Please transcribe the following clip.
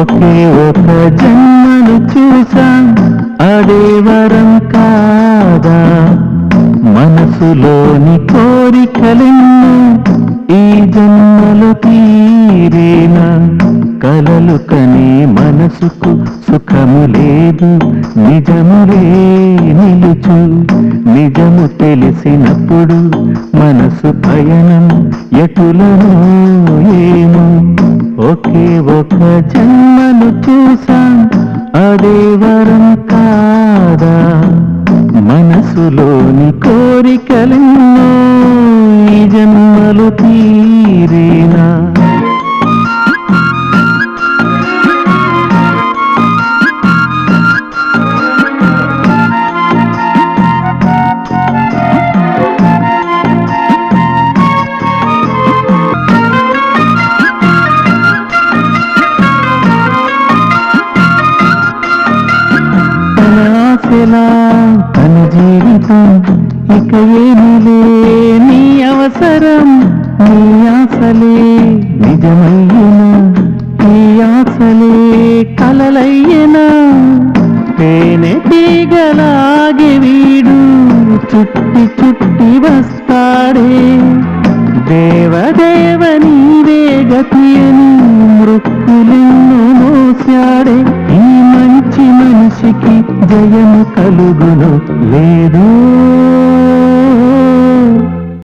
ఒకే ఒక జన్మను చూసా. అదే వరం కాదా? మనసులోని కోరికలెన్నో ఈ జన్మలు తీరేనా? కలలు కనే మనసుకు సుఖము లేదు నిజములే నిలుచు. నిజము తెలిసినప్పుడు మనసు పయనం ఎటులను ఏమో. ఒకే ఒక జన్మను చూసాం అదే వరం కాదా? మనసులోని కోరికలెన్నో ఈ జన్మలు తీ ఎలా తన జీవితం ఇక ఏమిలే నీ అవసరం నీ ఆశలే నిజమయ్యనా? నీ ఆశలే కలలయ్యనా? తేనె తీగలాగి వీడు చుట్టి చుట్టి వస్తాడే. దేవదేవ నీవే గతి అని మృక్కులెన్నో మోసాడే. ఈ మంచి మనిషికి జయము కలుగును. లేదు.